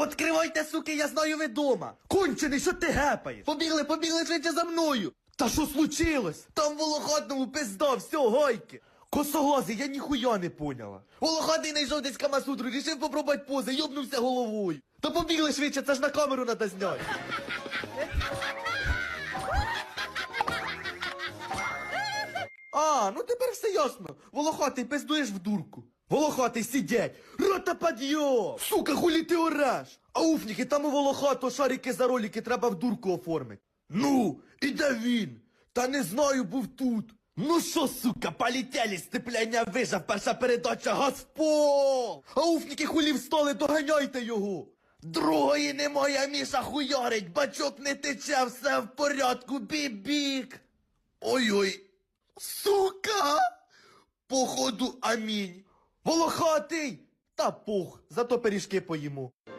Откривайте, суки, я знаю ви дома. Кончений, що ти гепаєш? Побігли, побігли швидше за мною. Та що случилось? Там в волохатному пизда, все, гойки. Косоглазий, я ніхуя не поняла. Волохатий найшов десь камасутру, рішив попробувати пози, йобнувся головою. Та побігли швидше, це ж на камеру надо зняти. А, ну тепер все ясно. Волохатий пиздуєш в дурку. Волохатий сидять. Рота підйом! Сука, хулі ти ореш? А уфніки, там у волохато шарики за ролики треба в дурку оформити. Ну, і де він? Та не знаю, був тут. Ну що, сука, полетели, степляння вижав, перша передача Газпол! А уфніки хулі встали, доганяйте його! Другої немає, Міша хуярить, бачок не тече, все в порядку, бібік! Ой-ой, сука! Походу, амінь. Волохатий! Та пух, зато пиріжки поїмо.